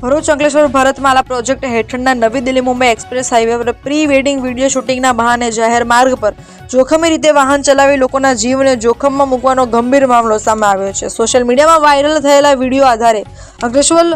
Bharuch Ankleshwar Bharatmala project હેઠળના નવી Delhi Mumbai express highway પર પ્રી વેડિંગ વીડિયો શૂટિંગના બહાને જાહેર માર્ગ પર જોખમી રીતે વાહન ચલાવી લોકોના જીવને જોખમમાં મૂકવાનો ગંભીર મામલો સામે આવ્યો છે. સોશિયલ મીડિયામાં વાયરલ થયેલા વીડિયો આધારે અંકલેશ્વર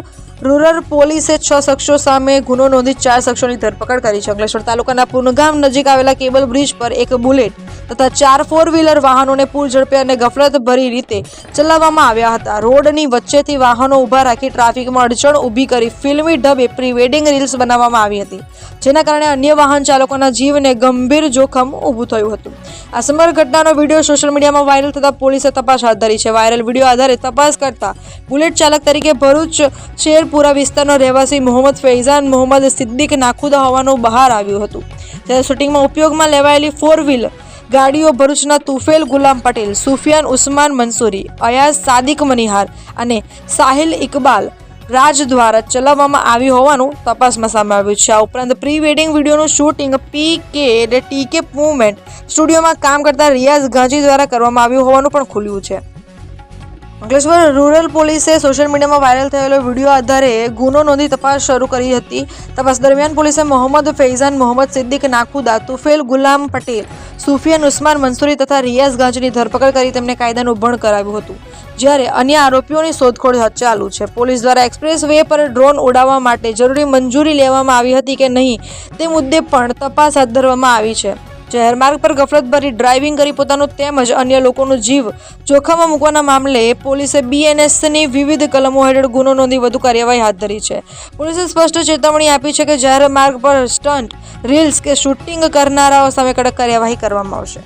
રૂરલ પોલીસે છ શખ્સો સામે ગુનો નોંધી ચાર શખ્સોની ધરપકડ કરી છે. અંકલેશ્વર તાલુકાના પુનગામ નજીક આવેલા કેબલ બ્રિજ પર એક બુલેટ તથા ચાર ફોર વ્હીલર વાહનોને પૂર ઝડપે અને ગફલતભરી રીતે ચલાવવામાં આવ્યા હતા. રોડની વચ્ચેથી વાહનો ઊભા રાખી ટ્રાફિકમાં અડચણ ઊભી કરી ફિલ્મી ઢબે પ્રી વેડિંગ રીલ્સ બનાવવામાં આવી હતી, જેના કારણે અન્ય વાહન ચાલકોના જીવને ગંભીર જોખમ ઊભું થયું હતું. આ સમગ્ર ઘટનાનો વીડિયો સોશિયલ મીડિયામાં વાયરલ થતાં પોલીસે તપાસ હાથ ધરી છે. વાયરલ વીડિયો આધારે તપાસ કરતા બુલેટ ચાલક તરીકે ભરૂચ શેરપુરા વિસ્તારનો રહેવાસી મોહમ્મદ ફૈઝાન મોહમ્મદ સિદ્દીક નાખુદા હોવાનું બહાર આવ્યું હતું. ત્યારે શૂટિંગમાં ઉપયોગમાં લેવાયેલી ફોર વ્હીલ ગાડીઓ ભરૂચના તુફેલ ગુલામ પટેલ, સુફિયાન ઉસ્માન મંસૂરી, અયાઝ સાદિક મનિહાર અને સાહિલ ઇકબાલ રાજ દ્વારા ચલાવવામાં આવી હોવાનું તપાસમાં સામે આવ્યું છે. આ ઉપરાંત પ્રી વેડિંગ વિડીયોનું શૂટિંગ પી કે એટલે ટી કે મુવમેન્ટ સ્ટુડિયોમાં કામ કરતા રિયાઝ ગાંજી દ્વારા કરવામાં આવ્યું હોવાનું પણ ખુલ્યું છે. અંકલેશ્વર રૂરલ પોલીસે સોશિયલ મીડિયામાં વાયરલ થયેલો વીડિયો આધારે ગુનો નોંધી તપાસ શરૂ કરી હતી. તપાસ દરમિયાન પોલીસે મોહમ્મદ ફૈઝાન, મોહમ્મદ સિદ્દીક નાખુદા, તુફેલ ગુલામ પટેલ સુફિયાન ઉસ્માન મંસૂરી તથા રિયાઝ ગાંજની ધરપકડ કરી તેમને કાયદાનું ભણ કરાવ્યું હતું. જ્યારે અન્ય આરોપીઓની શોધખોળ ચાલુ છે. પોલીસ દ્વારા એક્સપ્રેસ વે પર ડ્રોન ઉડાવવા માટે જરૂરી મંજૂરી લેવામાં આવી હતી કે નહીં તે મુદ્દે પણ તપાસ હાથ ધરવામાં આવી છે. જાહેર માર્ગ પર ગફલતભરી ડ્રાઇવિંગ કરી પોતાનો તેમજ અન્ય લોકોનો જીવ જોખમમાં મૂકવાના મામલે પોલીસે બીએનએસની વિવિધ કલમો હેઠળ ગુનો નોંધી વધુ કાર્યવાહી હાથ ધરી છે. પોલીસે સ્પષ્ટ ચેતવણી આપી છે કે જાહેર માર્ગ પર સ્ટન્ટ, રીલ્સ કે શૂટિંગ કરનારાઓ સામે કડક કાર્યવાહી કરવામાં આવશે.